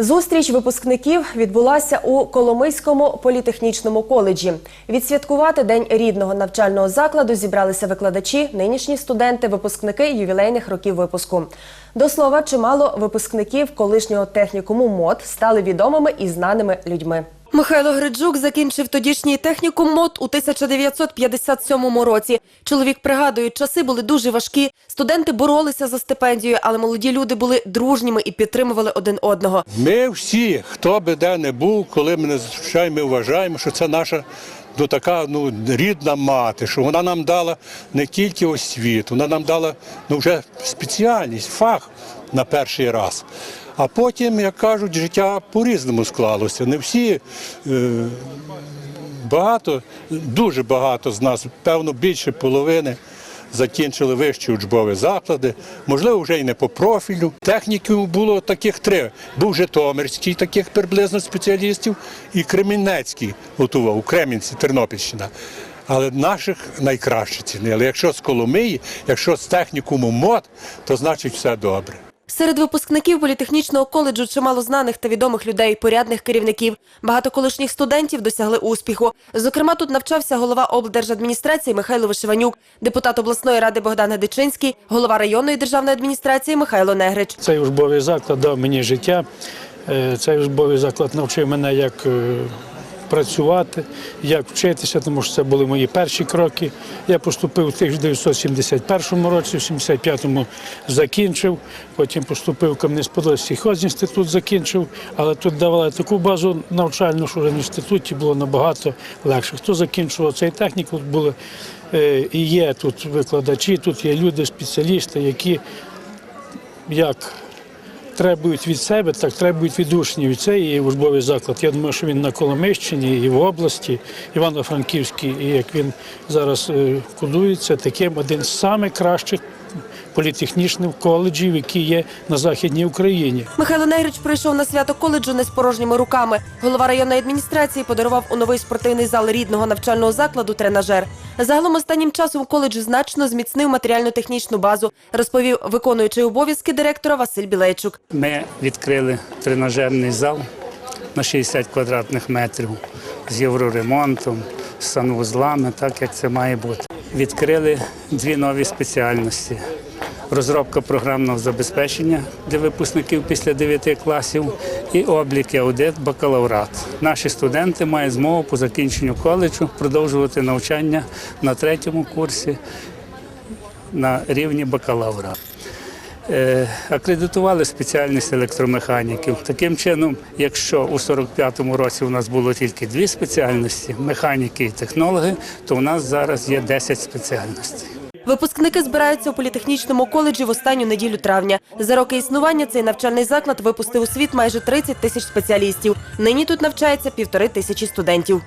Зустріч випускників відбулася у Коломийському політехнічному коледжі. Відсвяткувати день рідного навчального закладу зібралися викладачі, нинішні студенти, випускники ювілейних років випуску. До слова, чимало випускників колишнього технікуму МОД стали відомими і знаними людьми. Михайло Гриджук закінчив тодішній технікум МОД у 1957 році. Чоловік пригадує, часи були дуже важкі. Студенти боролися за стипендію, але молоді люди були дружніми і підтримували один одного. Ми всі, хто би де не був, коли ми не зустрічаємо, ми вважаємо, що це наша ну, така ну, рідна мати, що вона нам дала не тільки освіту, вона нам дала ну, вже спеціальність, фах на перший раз. А потім, як кажуть, життя по-різному склалося. Не всі е, багато, дуже багато з нас, певно, більше половини. Закінчили вищі учбові заклади, можливо, вже й не по профілю. Техніків було таких три: був Житомирський, таких приблизно спеціалістів, і Кремінецький готував у Кремінці, Тернопільщина. Але наших найкраще цінили. Якщо з Коломиї, якщо з технікуму МОД, то значить все добре. Серед випускників політехнічного коледжу чимало знаних та відомих людей, порядних керівників. Багато колишніх студентів досягли успіху. Зокрема, тут навчався голова облдержадміністрації Михайло Вишиванюк, депутат обласної ради Богдан Гедичинський, голова районної державної адміністрації Михайло Негрич. Цей учбовий заклад дав мені життя. Е, Цей учбовий заклад навчив мене, як е, працювати, як вчитися, тому що це були мої перші кроки. Я поступив у 1971 році, в 75-му закінчив, потім поступив в Кам'янець-Подольський хозінститут, закінчив, але тут давали таку базу навчальну, що вже в інституті було набагато легше. Хто закінчував цей технік, тут були е, і є тут викладачі, тут є люди, спеціалісти, які як требують від себе, так требують від учнів. І це і учбовий заклад. Я думаю, що він на Коломищині і в області, Івано-Франківській, і як він зараз е, кодується, таким один з найкращих політехнічних коледжів, які є на Західній Україні. Михайло Негрич прийшов на свято коледжу не з порожніми руками. Голова районної адміністрації подарував у новий спортивний зал рідного навчального закладу тренажер. Загалом останнім часом коледж значно зміцнив матеріально-технічну базу, розповів виконуючий обов'язки директора Василь Білейчук. Ми відкрили тренажерний зал на 60 квадратних метрів з євроремонтом, з санвузлами, так як це має бути. Відкрили дві нові спеціальності. Розробка програмного забезпечення для випускників після 9 класів і облік і аудит бакалаврат. Наші студенти мають змогу по закінченню коледжу продовжувати навчання на третьому курсі на рівні бакалавра. Е, Акредитували спеціальність електромеханіків. Таким чином, якщо у 45-му році у нас було тільки дві спеціальності механіки і технологи, то у нас зараз є 10 спеціальностей. Випускники збираються у політехнічному коледжі в останню неділю травня. За роки існування цей навчальний заклад випустив у світ майже 30 тисяч спеціалістів. Нині тут навчається півтори тисячі студентів.